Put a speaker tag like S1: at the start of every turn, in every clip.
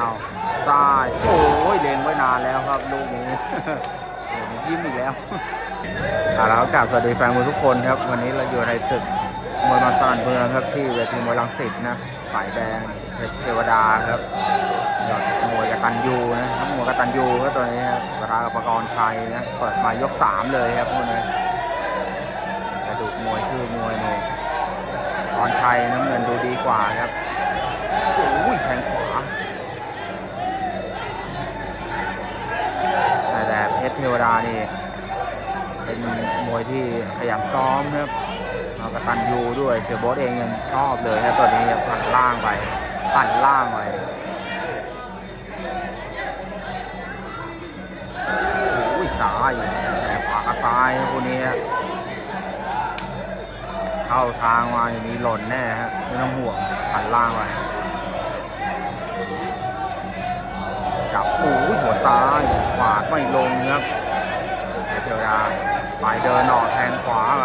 S1: เอาซ้าย โอ้ยเล็งไว้นานแล้วครับลูกนี้ยิ้มอีกแล้วเอาละครับกราบสวัสดีแฟนมวยทุกคนครับ วันนี้เราอยู่ในศึกมวยมันสนันเมืองครับที่เวทีมวยรังสิตนะฝ่ายแดงเทวดาครับยอดมวยกตันยูนะทั้งมวยกตันยูก็ตัวนี้ครับปะทะกับประกรณ์ชัยนะเปิดมายกสามเลยครับพวกนี้กระดูกมวยชื่อมวยเนี่ยกรณ์ชัยน้ำเงินดูดีกว่าครับโอ้ยแทงขวา เทวดานี่ เป็นมวยที่ขยันซ้อมนะครับเอากระตันยูด้วยเสือโบสเองยังชอบเลยครับตัวนี้ครับปั่นล่างไปปั่นล่างไปโอ้ยซ้ายแต่ขวากับซ้ายคู่นี้เข้าทางมาอย่างนี้หล่นแน่ฮะไม่ต้องห่วงปั่นล่างไปจับโอ้ยหัว ซ้ายขวาไม่ลงครับเทวยาไปเดินหน่อแทงขวาไป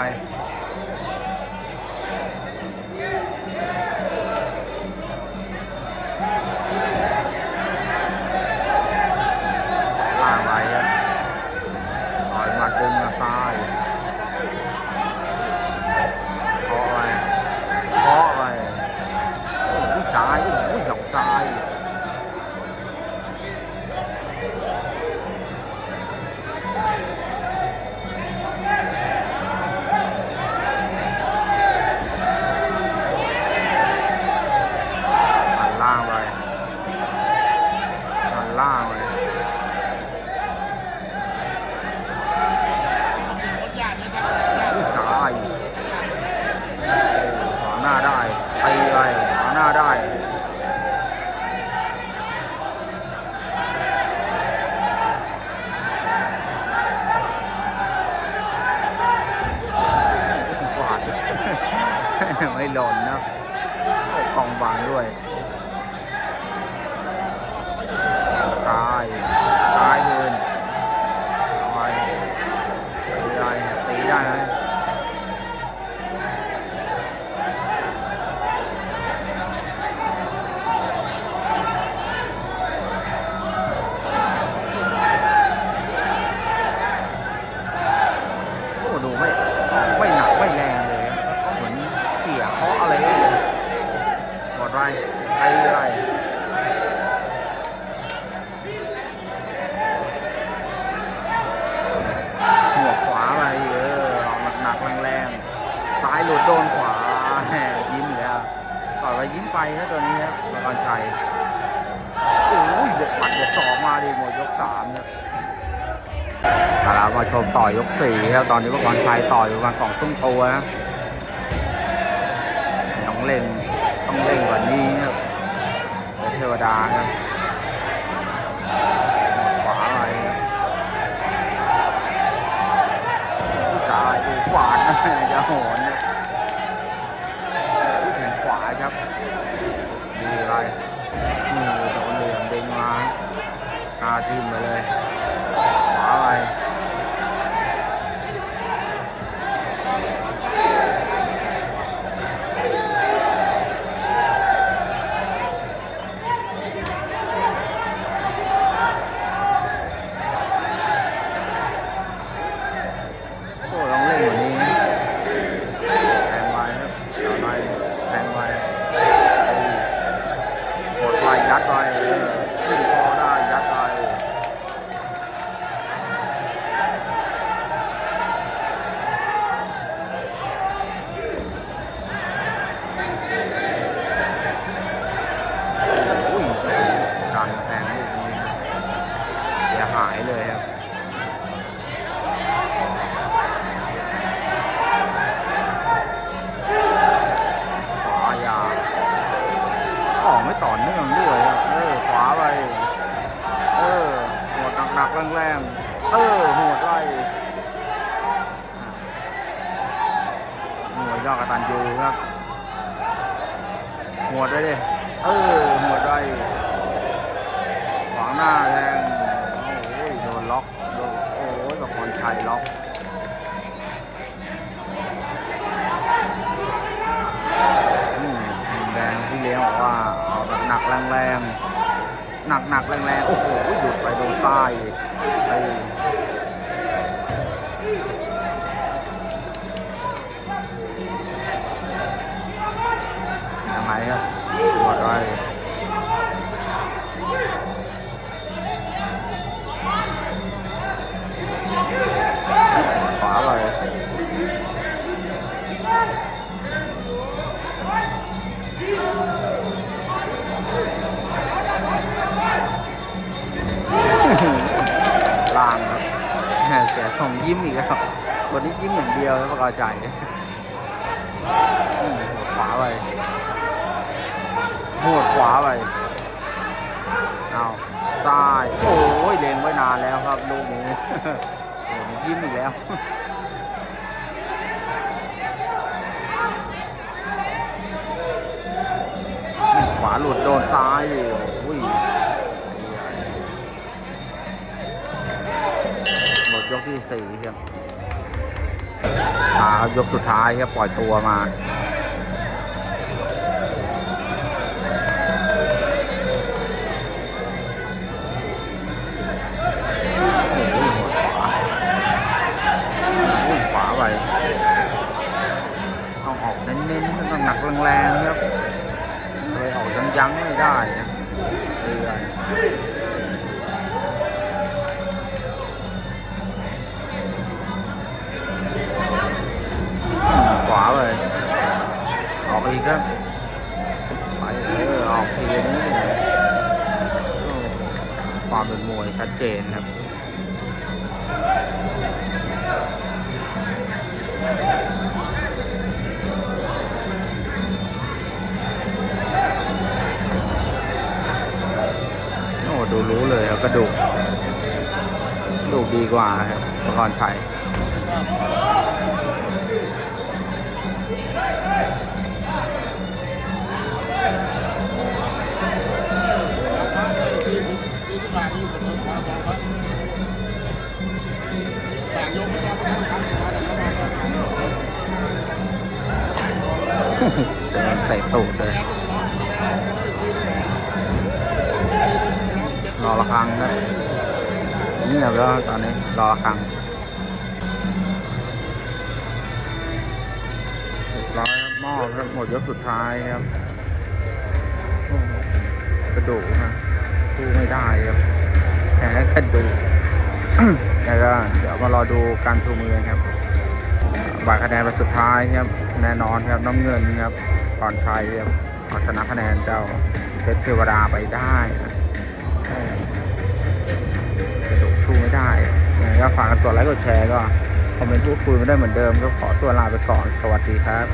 S1: ไปยิ้มไปนะตัวนี้ครับประกันชัยโอ้ยเด็ดปัดเด็ดสองมาดิหมดยกสามเนี่ยเอาละมาชมต่อยกสี่ครับ ตอนนี้ประกันชัยต่อยอยู่ประมาณสองตุ้งตัวนะต้องเล่นต้องเล่นกว่านี้ครับเทวดาครับขวาไปครับผู้ชายดูขวานนะจะโห ยอดกระตันยูครับหัวดไว้ดิเออหัวดไว้ขวางหน้าแรงโอ้ยโดนล็อกโดนโอ้ยกับพรชัยล็อกแดงที่เลี้ยงบอกว่าเอาแบบหนักแรงๆหนักหนักๆแรงๆโอ้โหหยุดไปโดนซ้ไป ดียวแล้วประกาใจหัวขวาไปหัวขวาไปเอาซ้าย โอ้ยเล็งไว้นานแล้วครับลูกนี้ยยิ้มอีกแล้วขวาหลุดโดนซ้ายดิโอ้ยหมดยกที่สี่ครับ มาครับยกสุดท้ายครับปล่อยตัวมาหหัวขวาโอ้ยขวาไปต้องออกเน้นๆต้องหนักแรงๆครับเลยออกยั้งๆไม่ได้นะเรื่อย ออกอีกครับไปเออออกทีนี้ความเป็นมวยชัดเจนครับโอ้ดูรู้เลยกระดูกกระดูกดีกว่าครับประกรณ์ชัย
S2: เป็
S1: นเตะตูดเลย รอระฆังครับเงียบแล้วตอนนี้ รอระฆังร้อยครับมอครับหมดยกสุดท้ายครับกระดูกนะสู้ไม่ได้ครับแพ้กระดูกแล้วก็เดี๋ยวมารอดูการชูมือครับบาทคะแนนเป็นสุดท้ายครับ แน่นอนครับน้ำเงินครับ พรชัยครับเอาชนะคะแนนเจ้าเพชรเทวดาไปได้กระดกสู้ไม่ได้ยังก็ฝากกันกดไลค์กดแชร์ก็คอมเมนต์พูดคุยมาได้เหมือนเดิมก็ขอตัวลาไปก่อน สวัสดีครับ